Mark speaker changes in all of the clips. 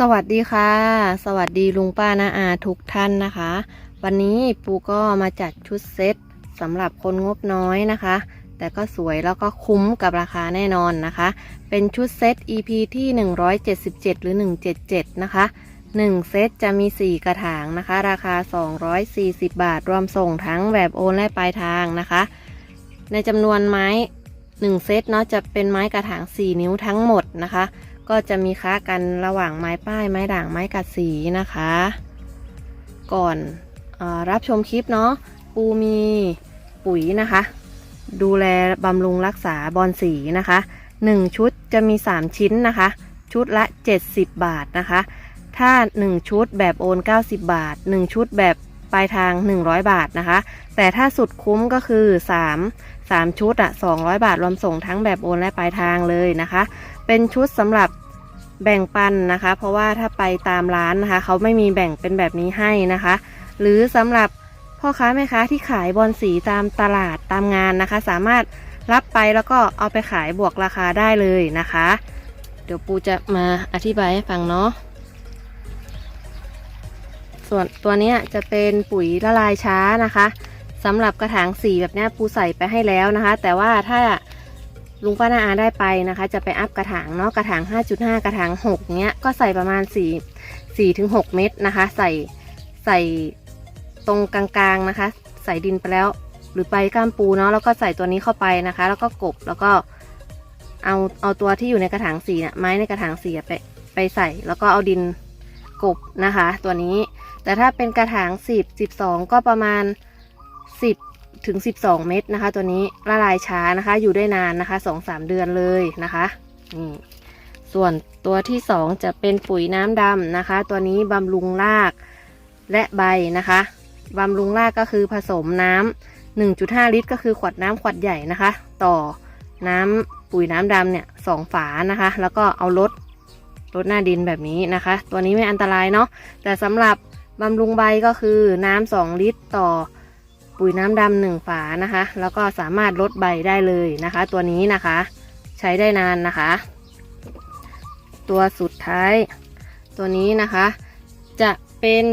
Speaker 1: สวัสดีค่ะ สวัสดีลุงป้านาอาทุกท่านนะคะ วันนี้ปูก็มาจัดชุดเซตสำหรับคนงบน้อยนะคะ แต่ก็สวยแล้วก็คุ้มกับราคาแน่นอนนะคะ เป็นชุดเซต EP ที่ 177 หรือ 177 นะคะ 1 เซตจะมี 4 กระถางนะคะ ราคา 240 บาท รวมส่งทั้งแบบโอนและปลายทางนะคะ ในจำนวนไม้ 1 เซตเนาะจะเป็นไม้กระถาง 4 นิ้วทั้งหมดนะคะ ก็จะมีค้ากันระหว่างไม้ป้ายไม้ด่างไม้กัดสีนะคะ ก่อนออรับชมคลิปเนาะปูมีปุ๋ยนะคะ ดูแลบำรุงรักษาบอนสีนะคะ 1 ชุดจะมี 3 ชิ้นนะคะ ชุดละ 70 บาทนะคะ ถ้า 1 ชุดแบบโอน 90 บาท 1 ชุดแบบปลายทาง 100 บาทนะคะ แต่ถ้าสุดคุ้มก็คือ 3 3 ชุดอะ200 บาทรวมส่งทั้งแบบโอนและปลายทางเลยนะคะ เป็นชุดสำหรับแบ่งปันนะคะ เพราะว่าถ้าไปตามร้านนะคะเขาไม่มีแบ่งเป็นแบบนี้ให้นะคะ หรือสำหรับพ่อค้าแม่ค้าที่ขายบอลสีตามตลาดตามงานนะคะ สามารถรับไปแล้วก็เอาไปขายบวกราคาได้เลยนะคะ เดี๋ยวปูจะมาอธิบายให้ฟังเนาะส่วนตัวนี้จะเป็นปุ๋ยละลายช้านะคะ สำหรับกระถางสีแบบนี้ปูใส่ไปให้แล้วนะคะ แต่ว่าถ้าลุงป้านาอาได้ไปนะคะ จะไปอัพกระถางเนาะกระถาง 5.5 กระถาง 6 เนี้ยก็ใส่ประมาณ 4 4ถึง6เม็ดนะคะ ใส่ใส่ตรงกลางๆนะคะ ใส่ดินไปแล้ว หรือไปก้ามปูเนาะแล้วก็ใส่ตัวนี้เข้าไปนะคะ แล้วก็กบแล้วก็เอาเอาตัวที่อยู่ในกระถางสีเนี่ยไม้ในกระถางสีไปไปใส่ แล้วก็เอาดินกบนะคะ ตัวนี้ แต่ถ้าเป็นกระถาง 10 12 ก็ประมาณ 10ถึง12 เม็ดนะคะ ตัวนี้ละลายช้านะคะ อยู่ได้นานนะคะ2-3 เดือนเลยนะคะนี่ส่วนตัวที่ 2 จะเป็นปุ๋ยน้ำดำนะคะ ตัวนี้บำรุงรากและใบนะคะบำรุงรากก็คือผสมน้ำ1.5 ลิตร ก็คือขวดน้ำขวดใหญ่นะคะ ต่อน้ำปุ๋ยน้ำดำเนี่ยสองฝานะคะ แล้วก็เอาลดลดหน้าดินแบบนี้นะคะ ตัวนี้ไม่อันตรายเนาะแต่สำหรับบำรุงใบก็คือน้ำ2ลิตร ต่อ ปุ๋ยน้ำดำหนึ่งฝานะคะ แล้วก็สามารถลดใบได้เลยนะคะ ตัวนี้นะคะ ใช้ได้นานนะคะ ตัวสุดท้าย ตัวนี้นะคะ จะเป็น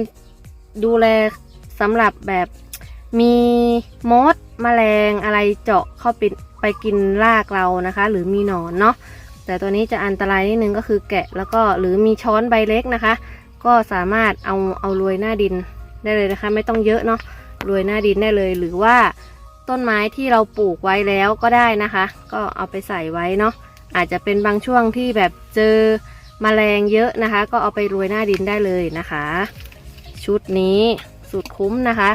Speaker 1: ดูแลสำหรับแบบมีมดแมลงอะไรเจาะเข้าไปไปกินรากเรานะคะ หรือมีหนอนเนาะแต่ตัวนี้จะอันตรายนิดนึงก็คือแกะแล้วก็หรือมีช้อนใบเล็กนะคะ ก็สามารถเอาเอาโรยหน้าดินได้เลยนะคะ ไม่ต้องเยอะเนาะ โรยหน้าดินได้เลย หรือว่าต้นไม้ที่เราปลูกไว้แล้วก็ได้นะคะ ก็เอาไปใส่ไว้เนาะอาจจะเป็นบางช่วงที่แบบเจอมแมลงเยอะนะคะ ก็เอาไปโรยหน้าดินได้เลยนะคะ ชุดนี้สุดคุ้มนะคะ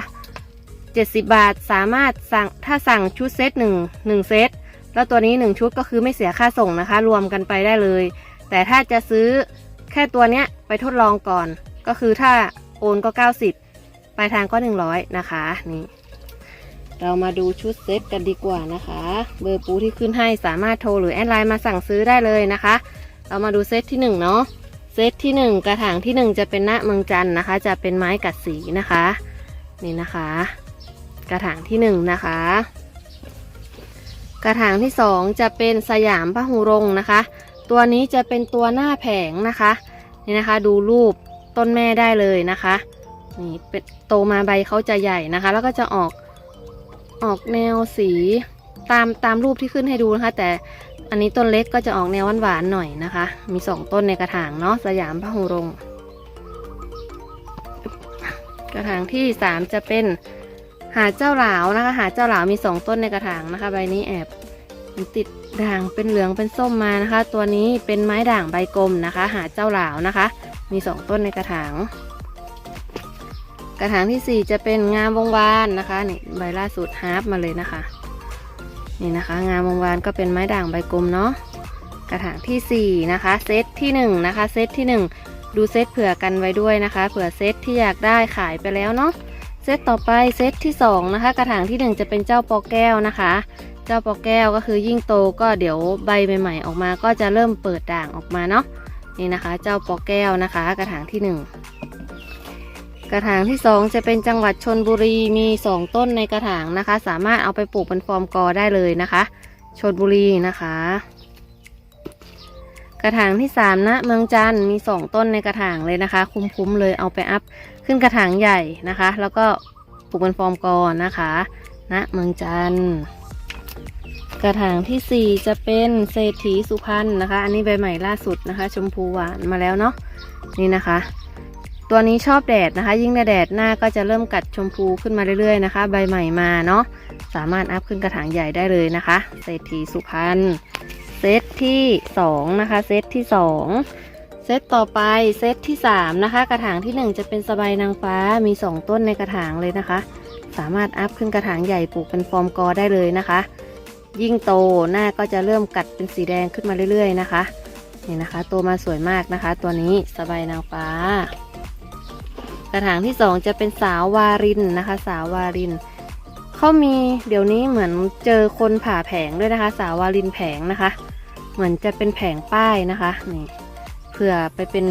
Speaker 1: 70 บาทสามารถสั่งถ้าสั่งชุดเซตหนึ่งหนึ่งเซตแล้วตัวนี้ 1 ชุดก็คือไม่เสียค่าส่งนะคะ รวมกันไปได้เลย แต่ถ้าจะซื้อแค่ตัวเนี้ยไปทดลองก่อน ก็คือถ้าโอนก็ 90 ปลายทางก็ 100 นะคะ นี่ เรามาดูชุดเซตกันดีกว่านะคะ เบอร์ปูที่ขึ้นให้สามารถโทรหรือแอดไลน์มาสั่งซื้อได้เลยนะคะ เรามาดูเซตที่1เนาะ เซตที่ 1 กระถางที่ 1 จะเป็นหน้าเมืองจันนะคะ จะเป็นไม้กัดสีนะคะ นี่นะคะ กระถางที่ 1 นะคะ กระถางที่ 2 จะเป็นสยามพะหูรงนะคะ ตัวนี้จะเป็นตัวหน้าแผงนะคะ นี่นะคะดูรูปต้นแม่ได้เลยนะคะ นี่เป็นโตมาใบเขาจะใหญ่นะคะ แล้วก็จะออกออกแนวสีตามตามรูปที่ขึ้นให้ดูนะคะ แต่อันนี้ต้นเล็กก็จะออกแนวหวานๆหน่อยนะคะ มีสองต้นในกระถางเนาะสยามพระหงรงค์กระถางที่สามจะเป็นหาเจ้าหลาวนะคะ หาเจ้าหลาวมีสองต้นในกระถางนะคะ ใบนี้แอบติดด่างเป็นเหลืองเป็นส้มมานะคะ ตัวนี้เป็นไม้ด่างใบกลมนะคะ หาเจ้าหลาวนะคะ มีสองต้นในกระถาง กระถางที่ 4 จะเป็นงามวงวานนะคะนี่ใบล่าสุดฮาร์ปมาเลยนะคะ นี่นะคะ งามวงวานก็เป็นไม้ด่างใบกลมเนาะกระถางทีสี่4นะคะเซตที่1นะคะเซตที่ 1 ดูเซตเผื่อกันไว้ด้วยนะคะเผื่อเซตที่อยากได้ขายไปแล้วเนาะเซตต่อไปเซตที่2นะคะกระถางที่ 1 จะเป็นเจ้าปอแก้วนะคะ เจ้าปอแก้วก็คือยิ่งโตก็เดี๋ยวใบใหม่ๆออกมาก็จะเริ่มเปิดด่างออกมาเนาะนี่นะคะ เจ้าปอแก้วนะคะ กระถางที่ 1 กระถางที่2จะเป็นจังหวัดชนบุรีมี2ต้นในกระถางนะคะ สามารถเอาไปปลูกเป็นฟอร์มกอได้เลยนะคะชนบุรีนะคะ กระถางที่สามนะเมืองจันมีสองต้นในกระถางเลยนะคะ คุ้มๆเลยเอาไปอัพขึ้นกระถางใหญ่นะคะ แล้วก็ปลูกเป็นฟอร์มกอนะคะนะเมืองจันกระถางที่สี่จะเป็นเศรษฐีสุพรรณนะคะ อันนี้ใบใหม่ล่าสุดนะคะ ชมพูหวานมาแล้วเนาะนี่นะคะ ตัวนี้ชอบแดดนะคะ ยิ่งในแดดหน้าก็จะเริ่มกัดชมพูขึ้นมาเรื่อยๆนะคะ ใบใหม่มาเนาะสามารถอัพขึ้นกระถางใหญ่ได้เลยนะคะเศรษฐีสุพรรณเซตที่2นะคะเซตที่ 2 เซตต่อไปเซตที่3นะคะกระถางที่ 1 จะเป็นสบายนางฟ้ามี 2 ต้นในกระถางเลยนะคะ สามารถอัพขึ้นกระถางใหญ่ปลูกเป็นฟอร์มกอได้เลยนะคะ ยิ่งโตหน้าก็จะเริ่มกัดเป็นสีแดงขึ้นมาเรื่อยๆนะคะนี่นะคะโตมาสวยมากนะคะ ตัวนี้สบายนางฟ้า กระถางที่2จะเป็นสาววารินนะคะ สาววารินเขามีเดี๋ยวนี้เหมือนเจอคนผ่าแผงด้วยนะคะ สาววาลินแผงนะคะ เหมือนจะเป็นแผงป้ายนะคะนี่เผื่อไปเป็น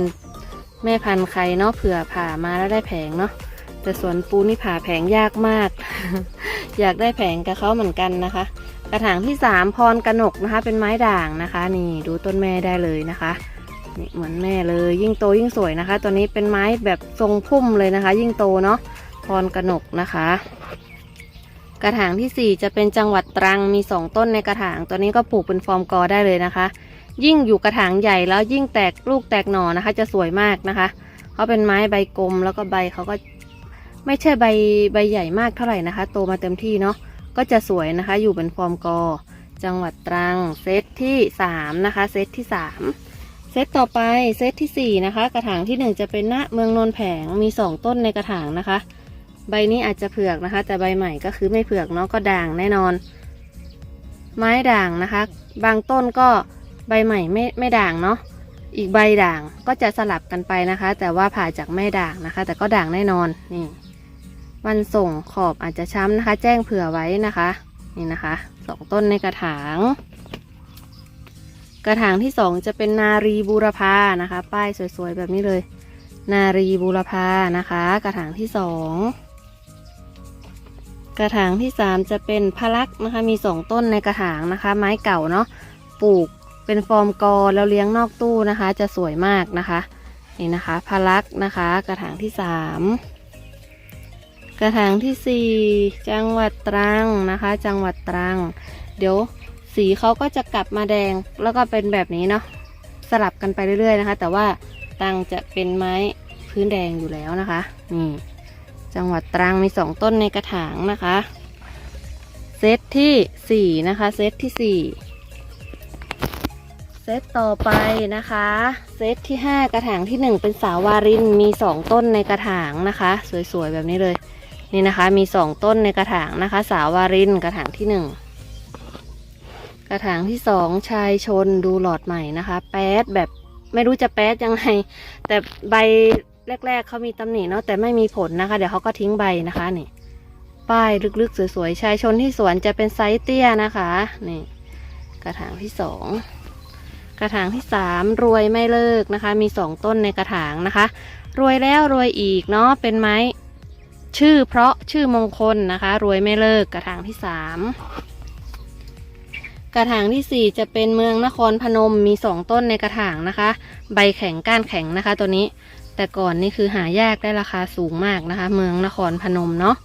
Speaker 1: แม่พันธุ์ใครเนาะเผื่อผ่ามาแล้วได้แผงเนาะแต่สวนปูนี่ผ่าแผงยากมาก อยากได้แผงกับเขาเหมือนกันนะคะ กระถางที่สามพรกนกนะคะ เป็นไม้ด่างนะคะ นี่ดูต้นแม่ได้เลยนะคะ นี่เหมือนแม่เลยยิ่งโตยิ่งสวยนะคะ ตัวนี้เป็นไม้แบบทรงพุ่มเลยนะคะ ยิ่งโตเนาะพรกนกนะคะ กระถางที่ 4 จะเป็นจังหวัดตรังมี 2 ต้นในกระถาง ตัวนี้ก็ปลูกเป็นฟอร์มกอได้เลยนะคะ ยิ่งอยู่กระถางใหญ่แล้วยิ่งแตกลูกแตกหน่อนะคะ จะสวยมากนะคะเขาเป็นไม้ใบกลมแล้วก็ใบเขาก็ไม่ใช่ใบใบใหญ่มากเท่าไหร่นะคะ โตมาเต็มที่เนาะก็จะสวยนะคะ อยู่เป็นฟอร์มกอ จังหวัดตรังเซตที่ 3 นะคะ เซตที่ 3 เซตต่อไปเซตทีสี่ 4 นะคะ กระถางที่ 1 จะเป็นณเมืองนนแผงมี 2 ต้นในกระถางนะคะ ใบนี้อาจจะเผือกนะคะ แต่ใบใหม่ก็คือไม่เผือกเนาะก็ด่างแน่นอน ไม้ด่างนะคะ บางต้นก็ใบใหม่ไม่ไม่ด่างเนาะอีกใบด่างก็จะสลับกันไปนะคะ แต่ว่าผ่าจากไม่ด่างนะคะ แต่ก็ด่างแน่นอนนี่วันส่งขอบอาจจะช้ำนะคะ แจ้งเผื่อไว้นะคะ นี่นะคะสองต้นในกระถาง กระถางที่สองจะเป็นนารีบูรพานะคะ ป้ายสวยๆแบบนี้เลย นารีบูรพานะคะ กระถางที่สองกระถางที่3จะเป็นพลักนะคะมี2ต้นในกระถางนะคะ ไม้เก่าเนาะปลูกเป็นฟอร์มกอแล้วเลี้ยงนอกตู้นะคะ จะสวยมากนะคะนี่นะคะพลักนะคะ กระถางที่3กระถางที่สี่จังหวัดตรังนะคะ จังหวัดตรัง เดี๋ยว สีเขาก็จะกลับมาแดงแล้วก็เป็นแบบนี้เนาะสลับกันไปเรื่อยๆนะคะ แต่ว่าตังจะเป็นไม้พื้นแดงอยู่แล้วนะคะนี่จังหวัดตรังมีสองต้นในกระถางนะคะเซตที่สี่นะคะเซตที่สี่เซตต่อไปนะคะ เซตที่ห้ากระถางที่หนึ่งเป็นสาววารินมีสองต้นในกระถางนะคะ สวยๆแบบนี้เลย นี่นะคะมีสองต้นในกระถางนะคะ สาววารินกระถางที่หนึ่ง กระถางที่สองชายชนดูหลอดใหม่นะคะ แป๊ดแบบไม่รู้จะแป๊ดยังไง แต่ใบแรก ๆเขามีตำหนิเนาะแต่ไม่มีผลนะคะ เดี๋ยวเขาก็ทิ้งใบนะคะนี่ป้ายลึกๆ สวยๆชายชนที่สวนจะเป็นไซส์เตี้ยนะคะนี่กระถางที่สองกระถางที่สามรวยไม่เลิกนะคะ มีสองต้นในกระถางนะคะ รวยแล้วรวยอีกเนาะเป็นไม้ชื่อเพราะชื่อมงคลนะคะ รวยไม่เลิกกระถางที่สาม กระถางที่สี่จะเป็นเมืองนครพนมมีสองต้นในกระถางนะคะ ใบแข็งก้านแข็งนะคะ ตัวนี้ แต่ก่อนนี่คือหายากได้ราคาสูงมากนะคะ เมืองนครพนมเนาะ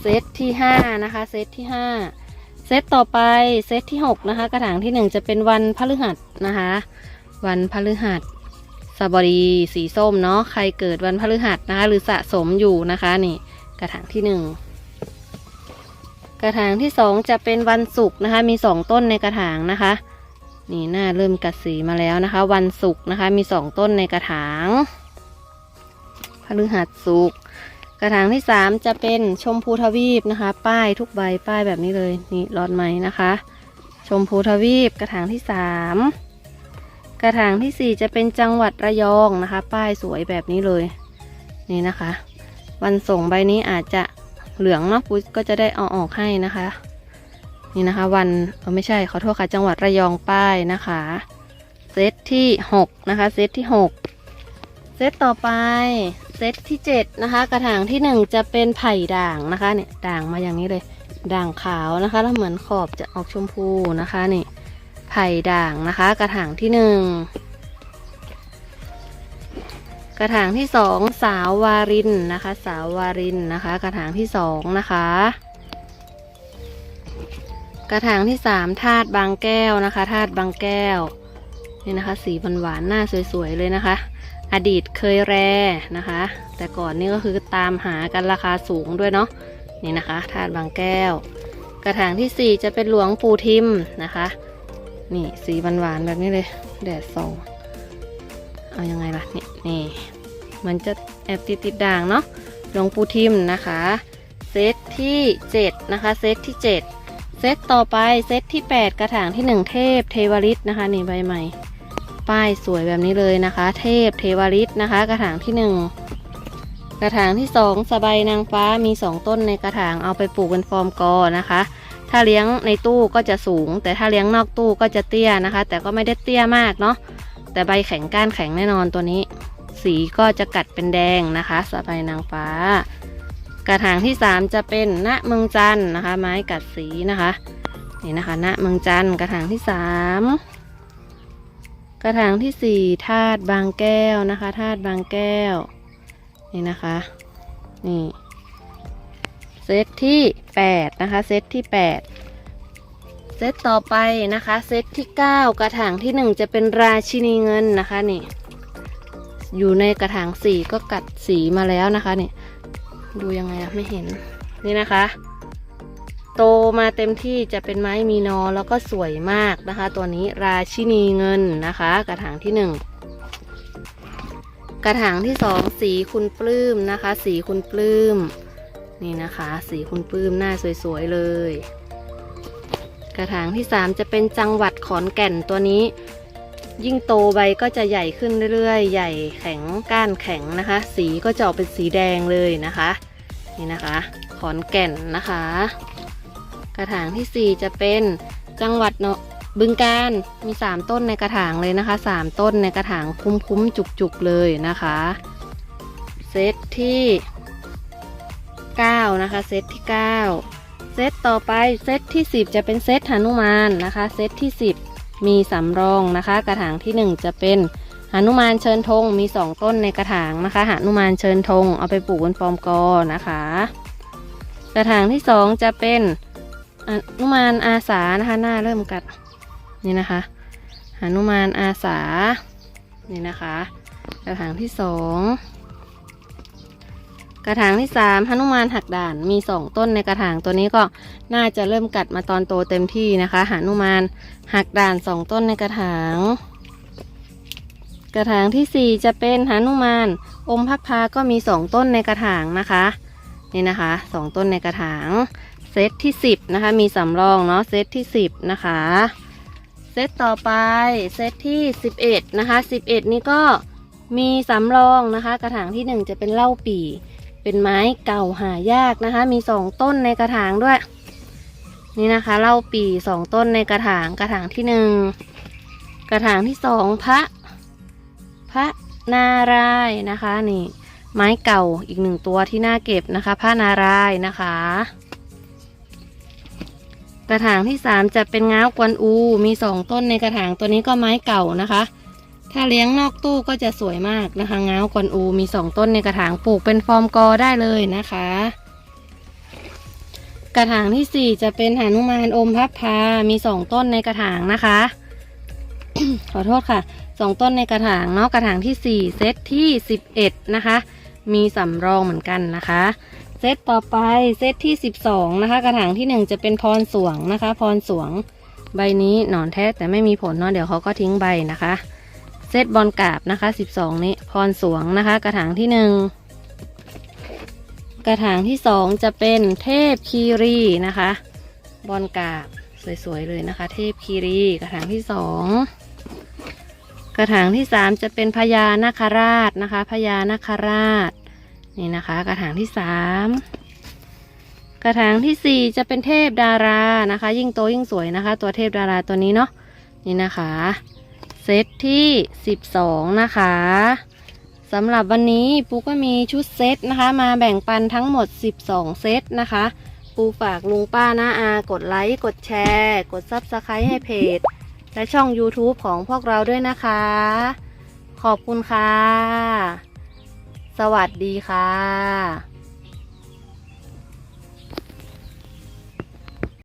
Speaker 1: เซตที่ 5 นะคะ เซตที่ 5 เซตต่อไปเซตที่ 6 นะคะ กระถางที่ 1 จะเป็นวันพฤหัสนะคะ วันพฤหัสสบดีสีส้มเนาะใครเกิดวันพฤหัสนะคะ หรือสะสมอยู่นะคะนี่กระถางที่ 1 กระถางที่2จะเป็นวันศุกร์นะคะ มี2ต้นในกระถางนะคะ นี่หน้าเริ่มกัดสีมาแล้วนะคะ วันศุกร์นะคะ มี2ต้นในกระถางพฤหัสสุกร์กระถางที่สามจะเป็นชมพูทวีปนะคะ ป้ายทุกใบป้ายแบบนี้เลยนี่รอดไหมนะคะ ชมพูทวีปกระถางที่สามกระถางที่สี่จะเป็นจังหวัดระยองนะคะ ป้ายสวยแบบนี้เลย นี่นะคะ วันส่งใบนี้อาจจะ เหลืองเนาะปุ๊ก็จะได้เอาออกให้นะคะ นี่นะคะ วันเออไม่ใช่ขอโทษค่ะจังหวัดระยองป้ายนะคะเซตที่หกนะคะเซตที่หกเซตต่อไปเซตที่ 7 นะคะ กระถางที่ 1 จะเป็นไผ่ด่างนะคะเนี่ยด่างมาอย่างนี้เลย ด่างขาวนะคะ แล้วเหมือนขอบจะออกชมพูนะคะนี่ไผ่ด่างนะคะ กระถางที่ก ระถางที่สองสาววารินนะคะ สาววารินนะคะ กระถางที่สองนะคะ กระถางที่สามธาตุบางแก้วนะคะธาตุบางแก้วนี่นะคะ สีหวานๆหน้าสวยๆเลยนะคะ อดีตเคยแร่นะคะ แต่ก่อนนี่ก็คือตามหากันราคาสูงด้วยเนาะนี่นะคะธาตุบางแก้ว กระถางที่สี่จะเป็นหลวงปู่ทิมนะคะ นี่สีหวานๆแบบนี้เลย แดดส่องเอายังไงล่ะนี่นี่ มันจะแอบติดติดด่างเนาะหลวงปู่ทิมนะคะ เซตที่ 7 นะคะ เซตที่ 7 เซตต่อไปเซตที่ 8 กระถางที่ 1 เทพเทวริตนะคะนี่ใบใหม่ ป้ายสวยแบบนี้เลยนะคะ เทพเทวริตนะคะ กระถางที่ 1 กระถางที่ 2 สบายนางฟ้ามี 2 ต้นในกระถางเอาไปปลูกเป็นฟอร์มกอนะคะถ้าเลี้ยงในตู้ก็จะสูง แต่ถ้าเลี้ยงนอกตู้ก็จะเตี้ยนะคะ แต่ก็ไม่ได้เตี้ยมากเนาะแต่ใบแข็งก้านแข็งแน่นอนตัวนี้ สีก็จะกัดเป็นแดงนะคะสบายนางฟ้า กระถางที่ 3 จะเป็นณเมืองจันนะคะ ไม้กัดสีนะคะนี่นะคะณเมืองจันกระถางที่ 3 กระถางทีสี่ 4 ธาตุบางแก้วนะคะธาตุบางแก้วนี่นะคะนี่เซตที่ 8 นะคะ เซตที่ 8 เซตต่อไปนะคะ เซตที่ 9 กระถางที่ 1 จะเป็นราชินีเงินนะคะนี่ อยู่ในกระถางสีก็กัดสีมาแล้วนะคะนี่ดูยังไงอะไม่เห็นนี่นะคะ โตมาเต็มที่จะเป็นไม้มีนอแล้วก็สวยมากนะคะ ตัวนี้ราชินีเงินนะคะ กระถางที่1กระถางที่2สีคุณปลื้มนะคะ สีคุณปลื้มนี่นะคะ สีคุณปลื้มหน้าสวยๆเลย กระถางที่3จะเป็นจังหวัดขอนแก่นตัวนี้ ยิ่งโตใบก็จะใหญ่ขึ้นเรื่อยๆ ใหญ่แข็งก้านแข็งนะคะ สีก็จะออกเป็นสีแดงเลยนะคะ นี่นะคะ ขอนแก่นนะคะ กระถางทีสี่ 4 จะเป็นจังหวัดเนาะบึงการมี 3 ต้นในกระถางเลยนะคะ 3 ต้นในกระถางคุ้มๆจุกๆเลยนะคะ เซตที่ 9 นะคะ เซตที่ 9 เซตต่อไปเซตที่ 10 จะเป็นเซตหนุมานนะคะ เซตที่ 10 มีสำรองนะคะ กระถางที่ 1 จะเป็นหนุมานเชิญธงมี 2 ต้นในกระถางนะคะหนุมานเชิญธงเอาไปปลูกบนฟอร์มกอนะคะ กระถางที่ 2 จะเป็นหนุมานอาสานะคะหน้าเริ่มกัดนี่นะคะหนุมานอาสานี่นะคะ กระถางที่ 2 กระถางที่3หนุมานหักด่านมี2ต้นในกระถางตัวนี้ก็น่าจะเริ่มกัดมาตอนโตเต็มที่นะคะหนุมานหักด่าน2ต้นในกระถาง กระถางที่4จะเป็นหนุมานอมพักพาก็มี2ต้นในกระถางนะคะนี่นะคะ2ต้นในกระถางเซตที่10นะคะมีสำรองเนาะเซตที่10นะคะเซตต่อไปเซตที่11นะคะ11นี่ก็มีสำรองนะคะ กระถางที่1จะเป็นเล้าปี เป็นไม้เก่าหายากนะคะ มี2ต้นในกระถางด้วย นี่นะคะเล้าปี่2ต้นในกระถางกระถางที่1กระถางที่2พระ พระนารายนะคะนี่ไม้เก่าอีกหนึ่งตัวที่น่าเก็บนะคะพระนารายนะคะ กระถางที่3จะเป็นง้าวกวนอู มี2ต้นในกระถางตัวนี้ก็ไม้เก่านะคะ ถ้าเลี้ยงนอกตู้ก็จะสวยมากนะคะง้าวกวนอูมี2ต้นในกระถางปลูกเป็นฟอร์มกอได้เลยนะคะ กระถางที่สี่จะเป็นหานุมานอมพับพา มี2ต้นในกระถางนะคะ ขอโทษค่ะสองต้นในกระถางเนาะกระถางที่4เซตที่11นะคะ มีสำรองเหมือนกันนะคะเซตต่อไปเซตที่ 12 นะคะ กระถางที่ 1 จะเป็นพรสวงนะคะ พรสวงใบนี้หนอนแท้แต่ไม่มีผลเนาะเดี๋ยวเขาก็ทิ้งใบนะคะ เซตบอลกาบนะคะ 12 นี้พรสวงนะคะ กระถางที่ 1 กระถางที่ 2 จะเป็นเทพคีรีนะคะ บอลกาบสวยๆเลยนะคะ เทพคีรีกระถางที่ 2 กระถางที่ 3 จะเป็นพญานาคราชนะคะพญานาคราชนี่นะคะ กระถางที่ 3กระถางทีสี่4 จะเป็นเทพดารานะคะ ยิ่งโตยิ่งสวยนะคะ ตัวเทพดาราตัวนี้เนาะนี่นะคะ เซตที่ 12 นะคะสำหรับวันนี้ปูก็มีชุดเซตนะคะ มาแบ่งปันทั้งหมด 12 เซตนะคะ ปูฝากลุงป้าน้าอา กดไลค์ กดแชร์ กดซับสไครต์ให้เพจ และช่อง YouTube ของพวกเราด้วยนะคะ ขอบคุณค่ะ สวัสดีค่ะ